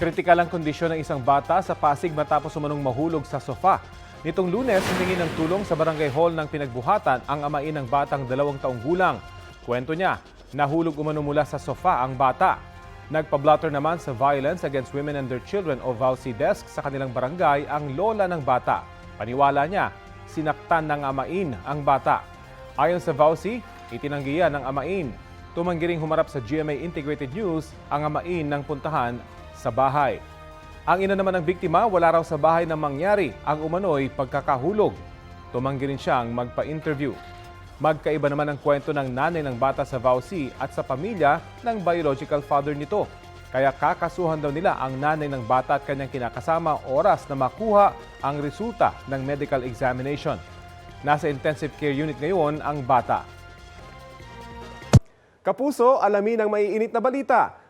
Kritikal ang kondisyon ng isang bata sa Pasig matapos umanong mahulog sa sofa. Nitong lunes, humingi ng tulong sa barangay hall ng pinagbuhatan ang amain ng batang dalawang taong gulang. Kwento niya, nahulog umano mula sa sofa ang bata. Nagpa-blotter naman sa Violence Against Women and Their Children o VAUCI desk sa kanilang barangay ang lola ng bata. Paniwala niya, sinaktan ng amain ang bata. Ayon sa VAUCI, itinanggihan ng amain. Tumanggi ring humarap sa GMA Integrated News ang amain ng puntahan sa bahay. Ang ina naman ng biktima, wala raw sa bahay na mangyari ang umano'y pagkakahulog. Tumanggi rin siyang magpa-interview. Magkaiba naman ang kwento ng nanay ng bata sa VAUC at sa pamilya ng biological father nito. Kaya kakasuhan daw nila ang nanay ng bata at kanyang kinakasama oras na makuha ang resulta ng medical examination. Nasa intensive care unit ngayon ang bata. Kapuso, alamin ang maiinit na balita.